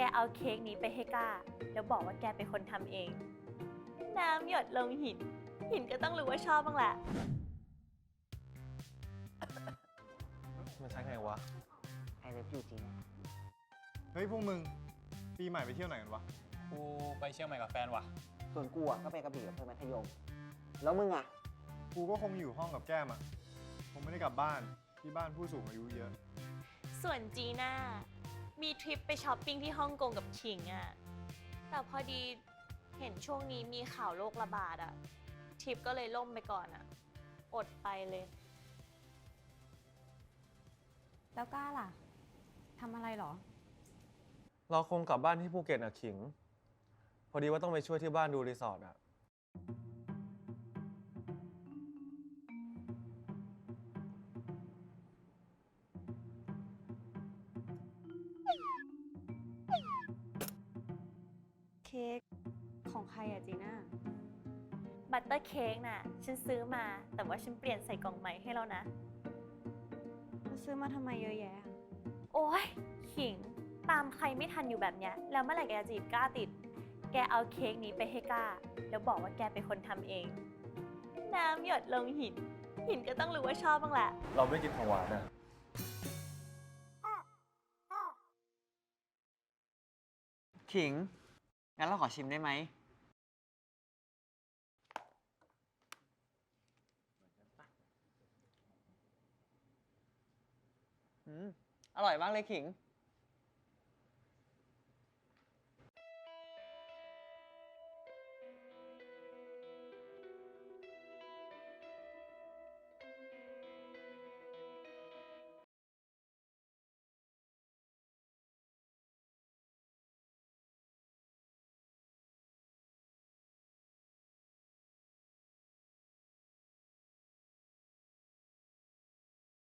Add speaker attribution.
Speaker 1: แกเอาเค้กนี้ไปให้ก้า แล้วบอกว่าแกเป็นคนทำเอง น้ำหยดลงหิน หินก็ต้องรู้ว่าชอบบ้างแหละ
Speaker 2: มันใช้ไงวะ
Speaker 3: ไอเลิฟยูจีน่า
Speaker 4: เฮ้ยพวกมึง ปีใหม่ไปเที่ยวไหนกันวะ
Speaker 5: กูไปเชียงใหม่กับแฟนว่ะ
Speaker 3: ส่วนกูอะก็ไปกระบี่กับเพื่อนมัธยม แล้วมึงอะ
Speaker 4: กูก็คงอยู่ห้องกับแก้มอะคงไม่ได้กลับบ้าน ที่บ้านผู้สูงอายุเยอะ
Speaker 1: ส่วนจีน่า มีทริปไปช้อปปิ้งที่ฮ่องกงกับขิงอะแต่พอดีเห็นช่วงนี้มีข่าวโรคระบาดอะทริปก็เลยล่มไปก่อนอะอดไปเลย
Speaker 6: แล้วก้าล่ะทำอะไรเหรอ
Speaker 2: เราคงกลับบ้านที่ภูเก็ตอะขิง พอดีว่าต้องไปช่วยที่บ้านดูรีสอร์ทอะ
Speaker 6: เค้กของใครอะจีน่า
Speaker 1: บัตเตอร์เค้กน่ะ ฉันซื้อมา แต่ว่าฉันเปลี่ยนใส่กล่องใหม่ให้แล้วนะ
Speaker 6: แล้วซื้อมาทำไมเยอะแยะอะ
Speaker 1: โอ้ยขิง ตามใครไม่ทันอยู่แบบเนี้ย แล้วเมื่อไหร่แกจะจีบกล้าติด แกเอาเค้กนี้ไปให้กล้า แล้วบอกว่าแกเป็นคนทำเอง น้ำหยดลงหิน หินก็ต้องรู้ว่าชอบบ้างแหละ
Speaker 2: เราไม่กินของหวานอะ
Speaker 3: ขิง งั้นเราขอชิมได้ไหมอืมอร่อยมากเลยขิง